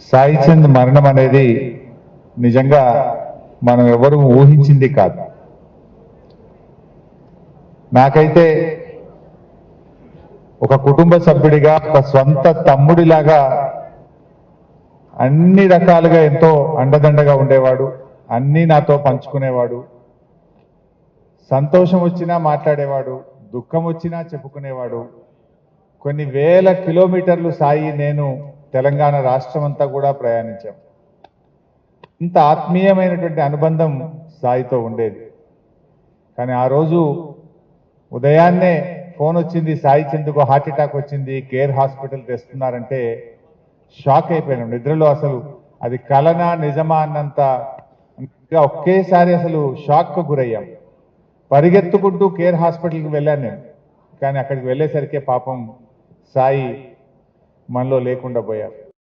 సాయి చంద్ మరణం అనేది నిజంగా మనం ఎవరు ఊహించింది కాదు. నాకైతే ఒక కుటుంబ సభ్యుడిగా ఒక స్వంత తమ్ముడిలాగా అన్ని రకాలుగా ఎంతో అండదండగా ఉండేవాడు అన్నీ నాతో పంచుకునేవాడు. సంతోషం వచ్చినా మాట్లాడేవాడు దుఃఖం వచ్చినా చెప్పుకునేవాడు. కొన్ని వేల కిలోమీటర్లు సాయి నేను తెలంగాణ రాష్ట్రం అంతా కూడా ప్రయాణించాం. ఇంత ఆత్మీయమైనటువంటి అనుబంధం సాయితో ఉండేది. కానీ ఆ రోజు ఉదయాన్నే ఫోన్ వచ్చింది సాయి చందుకు హార్ట్ అటాక్ వచ్చింది కేర్ హాస్పిటల్ తెస్తున్నారంటే షాక్ అయిపోయినాం. నిద్రలో అసలు అది కలనా నిజమా అన్నంత ఇంకా ఒకేసారి అసలు షాక్ గురయ్యాం. పరిగెత్తుకుంటూ కేర్ హాస్పిటల్కి వెళ్ళాను నేను. కానీ అక్కడికి వెళ్ళేసరికి పాపం సాయి మనలో లేకుండా పోయారు.